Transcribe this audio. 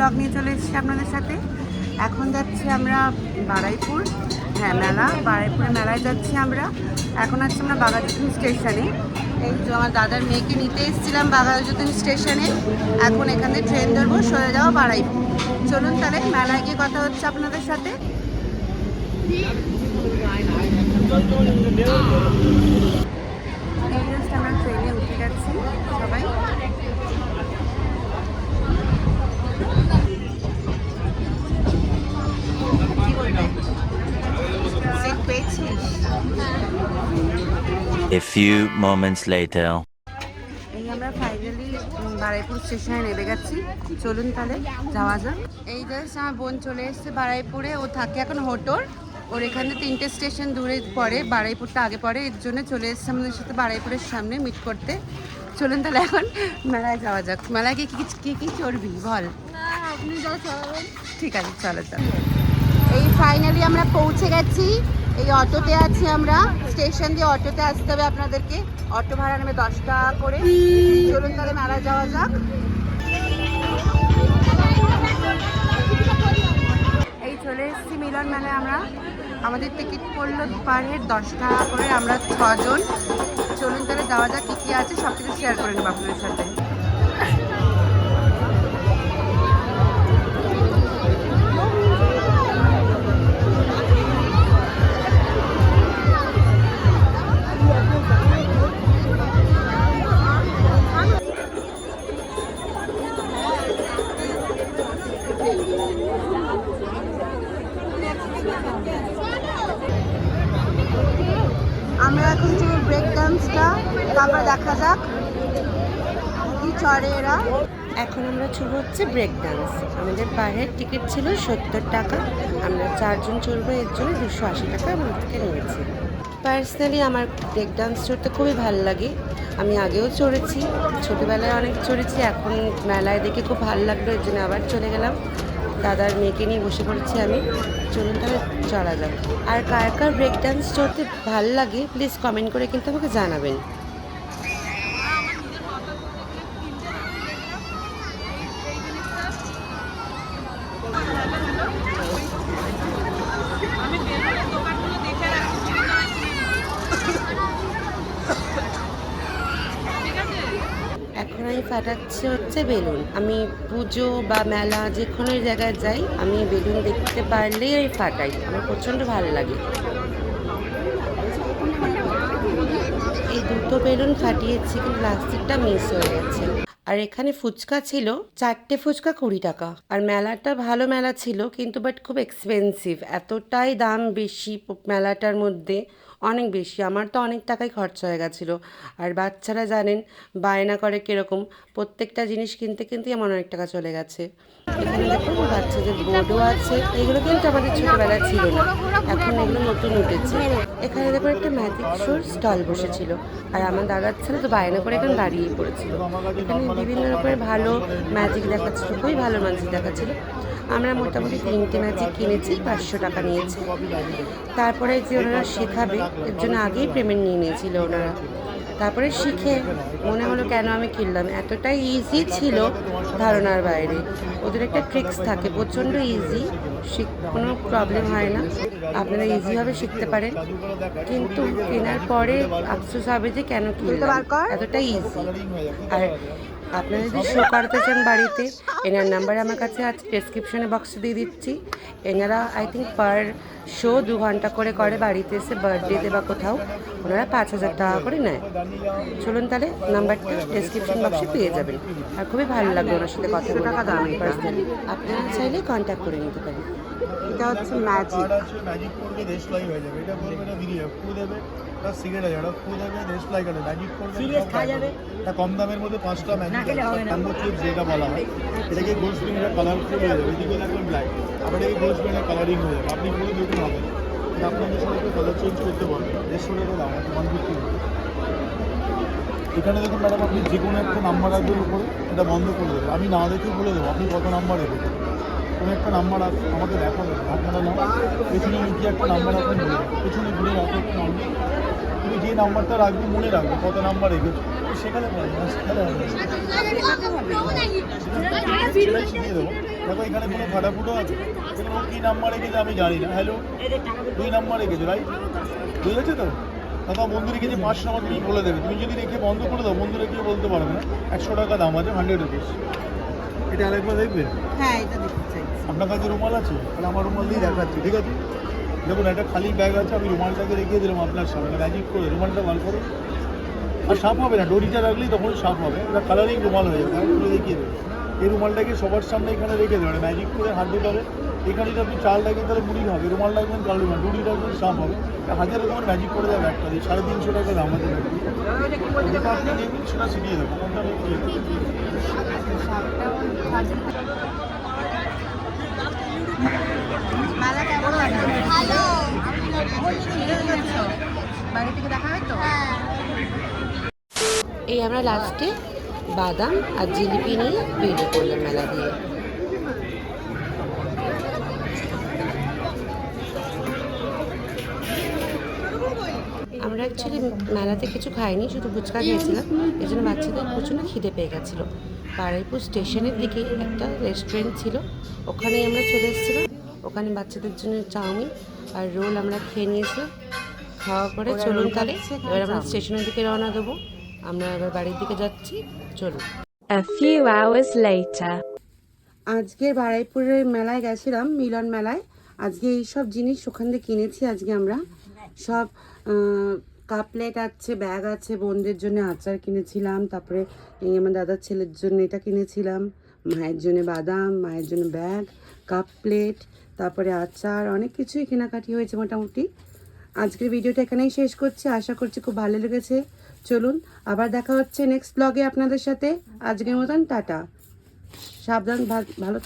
Blog নিয়ে চলে এসেছি আপনাদের সাথে। এখন যাচ্ছি আমরা বারাইপুর হ্যাঁ মেলা বারাইপুরে মেলায় যাচ্ছি আমরা। এখন আছি আমরা বাঘাযতীন স্টেশনে। এই যে আমার দাদার মেয়েকে নিতে এসেছিলাম বাঘাযতীন স্টেশনে। এখন এখানে ট্রেন ধরবো সরে যাওয়া বারাইপুর। চলুন তাহলে মেলায় গিয়ে কথা হচ্ছে আপনাদের সাথে। আমরা ট্রেনে উঠে গেছি সবাই। A few moments later. এই আমরা ফাইনালি বারাইপুর স্টেশনে নেমে গেছি। চলুন তাহলে যাওয়া যাক। এই জাস্ট আমার বোন চলে এসেছে বারাইপুরে। ও থাকে এখন হোটোর ওর এখানে তিনটে স্টেশন দূরে পড়ে বারাইপুরটা আগে পড়ে। এর জন্য চলে এসেছে আমাদের সাথে বারাইপুরের সামনে মিট করতে। চলুন তাহলে এখন মেলায় যাওয়া যাক। মেলায় গিয়ে কী কী কী চড়বি বল? ঠিক আছে চলো চলো। এই ফাইনালি আমরা পৌঁছে গেছি। এই অটোতে আছি আমরা। স্টেশন দিয়ে অটোতে আসতে হবে আপনাদেরকে। অটো ভাড়া নেবে দশ টাকা করে। চলুন তাহলে মেলায় যাওয়া যাক। এই চলে এসেছি মিলন মেলায় আমরা। আমাদের টিকিট পড়ল পার হেড দশ টাকা করে। আমরা ছজন। চলুন তাহলে যাওয়া যাক, কী কী আছে সব কিছু শেয়ার করে নেব আপনাদের সাথে। দেখা যাক কি চড়ে এরা। এখন আমরা চড়বো হচ্ছে ব্রেক ডান্স আমাদের বাইরের টিকিট ছিল সত্তর টাকা। আমরা চারজন চড়বো এর জন্য দুশো আশি টাকা আমাদের থেকে নিয়েছি পার্সোনালি আমার ব্রেক ডান্স চড়তে খুবই ভালো লাগে। আমি আগেও চড়েছি, ছোটোবেলায় অনেক চড়েছি, এখন মেলায় দেখে খুব ভালো লাগল, এর জন্য আবার চলে গেলাম। দাদার মেয়েকে নিয়ে বসে পড়েছি আমি। চলুন তাহলে চলা যাক। আর কার কার ব্রেক ডান্স চড়তে ভালো লাগে প্লিজ কমেন্ট করে কিন্তু আমাকে জানাবেন। এখন আমি ফাটাচ্ছি হচ্ছে বেলুন। আমি পুজো বা মেলা যে কোনো জায়গায় যাই, আমি বেলুন দেখতে পারলেই আমি ফাটাই। আমার প্রচণ্ড ভালো লাগে। এই দুটো বেলুন ফাটিয়েছি, কিন্তু প্লাস্টিকটা মিস হয়ে গেছে। আর এখানে ফুচকা ছিল, চারটে ফুচকা কুড়ি টাকা। আর মেলাটা ভালো মেলা ছিল, কিন্তু বাট খুব এক্সপেন্সিভ এতটাই দাম বেশি মেলাটার মধ্যে। অনেক বেশি। আমার তো অনেক টাকাই খরচা হয়ে গেছিল। আর বাচ্চারা জানেন, বায়না করে কীরকম, প্রত্যেকটা জিনিস কিনতে কিনতেই আমার অনেক টাকা চলে গেছে। এখানে দেখুন, বাচ্চাদের বোর্ডও আছে। এগুলো কিন্তু আমাদের ছোটোবেলায় ছিল না। এখন এগুলো নতুন উঠেছে। এখানে দেখুন, একটা ম্যাজিক শোর স্টল বসেছিল। আর আমার দাদার ছেলে তো বায়না করে এখানে দাঁড়িয়েই পড়েছিল। এখানে বিভিন্ন রকমের ভালো ম্যাজিক দেখাচ্ছিল, খুবই ভালো ম্যাজিক দেখাচ্ছিল। আমরা মোটামুটি তিনটে ম্যাজিক কিনেছি পাঁচশো টাকা নিয়েছি। তারপরে যে ওনারা শেখাবে এর জন্য আগেই পেমেন্ট নিয়ে নিয়েছিল ওনারা। তারপরে শিখে মনে হলো কেন আমি কিনলাম? এতটাই ইজি ছিল ধারণার বাইরে। ওদের একটা ট্রিক্স থাকে প্রচণ্ড ইজি শিখ কোনো প্রবলেম হয় না। আপনারা ইজিভাবে শিখতে পারেন। কিন্তু কেনার পরে আফসোস হবে যে কেন কিনলাম? এতটাই ইজি আর আপনারা যদি শো করাতে চান বাড়িতে এনার নাম্বার আমার কাছে আছে ডেসক্রিপশনে বক্সে দিয়ে দিচ্ছি। এনারা আই থিঙ্ক পার শো দু ঘণ্টা করে করে বাড়িতে এসে বার্থডেতে বা কোথাও ওনারা পাঁচ হাজার টাকা করে নেয়। চলুন তাহলে নাম্বারটা ডেসক্রিপশন বক্সে পেয়ে যাবেন। আর খুবই ভালো লাগল ওনার সাথে কথা টাকা দাম পার্সোনালি আপনারা চাইলে কন্ট্যাক্ট করে নিতে পারেন। এটা হচ্ছে ম্যাজিক ম্যাজিক করবে দেশলাই হয়ে যাবে। এটা বলবে এটা ভিডিও ফু দেবে প্লাস সিগারেট আছে এটা ফু দেবে দেশলাই করে। ম্যাজিক করবে সিরিয়াস খাওয়া যাবে? এটা কম দামের মধ্যে পাঁচটা ম্যাজিক যেটা বলা হয়, এটাকে দেখবেন ব্ল্যাক আবার কালারিং হয়ে যাবে। আপনি কালার চেঞ্জ করতে পারবেন দাম এখানে দেখুন ম্যাডাম আপনি যে কোনো একটা নাম্বার রাখবেন উপরে, এটা বন্ধ করে দেবেন আমি না দেখে বলে দেবো, আপনি কত নাম্বার রেখেছেন কোনো একটা নাম্বার আছে আমাকে দেখাবেন, আপনারা না পেছনে লুকিয়ে একটা নাম্বার আপনি পেছনে ঘুরে রাখো, একটা নাম্বার যে নাম্বারটা রাখবে মনে রাখবে কত নাম্বার রেখেছো সেখানে। শিখিয়ে দেবো। দেখো এখানে কোনো ফাটাফুটো আছে। এখানে কী নাম্বার রেখেছে আমি জানি না। হ্যালো দুই নাম্বার রেখেছে রাইট বুঝেছ তো? দাদা বন্ধু রেখেছে পাঁচশো নাম্বার তুমি বলে দেবে। তুমি যদি রেখে বন্ধ করে দাও বন্ধু রেখে বলতে পারবে না। একশো টাকা দাম আছে হান্ড্রেড রুপিস এটা আরেকবার দেখবে? হ্যাঁ এটা দেখতে চাই। আপনার কাছে রুমাল আছে? তাহলে আমার রুমাল দিয়ে দেখাচ্ছি ঠিক আছে? দেখুন, একটা খালি ব্যাগ আছে, আমি রুমালটাকে রেখে দিলাম আপনার সামনে। ম্যাজিক করে, রুমালটা বার করো আর সাপ হবে না ডরিটা রাখলেই তখন সাপ হবে। এটা কালারিং রুমাল হয়ে যাবে, আমি দেখিয়ে দেবো এই রুমালটাকে সবার সামনে এখানে রেখে দেবেন ম্যাজিক করে হাত দিতে হবে এখানে যদি আপনি চাল রাখেন, তাহলে মুড়ি হবে, রুমাল রাখবেন, চাল রুমাল ডুরি রাখবেন সাপ হবে। হাজার রকমের ম্যাজিক করে দেবে একটা দিয়ে, সাড়ে তিনশো টাকা দাম আছে। যেটা সেটা দেবো এই আমরা লাস্টে বাদাম আর জিলিপি নিয়ে বেরিয়ে পড়লাম মেলা দিয়ে। আমরা অ্যাকচুয়ালি মেলাতে কিছু খাইনি, শুধু ফুচকা খেয়েছিলাম। এই জন্য বাচ্চাদের প্রচণ্ড খিদে পেয়ে গেছিল। পাড়াইপুর স্টেশনের দিকে একটা রেস্টুরেন্ট ছিল, ওখানেই আমরা চলে এসেছিলাম। ওখানে বাচ্চাদের জন্য চাউমিন আর রোল আমরা খেয়ে নিয়েছিলাম খাওয়া পরে চলুন তাহলে এবার আমরা স্টেশনের দিকে রওনা দেবো। আমরা এবার বাড়ির দিকে যাচ্ছি চলুন। A few hours later. আজকে বারাইপুরের মেলায় গেছিলাম মিলন মেলায়। আজকে এই সব জিনিস ওখান থেকে কিনেছি আজকে আমরা। সব কাপ প্লেট আছে ব্যাগ আছে বোনদের জন্য আচার কিনেছিলাম তারপরে এই আমার দাদার ছেলের জন্য এটা কিনেছিলাম মায়ের জন্য বাদাম মায়ের জন্য ব্যাগ কাপ প্লেট তারপরে আচার, অনেক কিছুই কেনাকাটি হয়েছে মোটামুটি। আজকের ভিডিওটা এখানেই শেষ করছি। আশা করছি খুব ভালো লেগেছে। চলুন, আবার দেখা হচ্ছে নেক্সট ব্লগে আপনাদের সাথে। আজকের মতন টাটা। সাবধান ভালো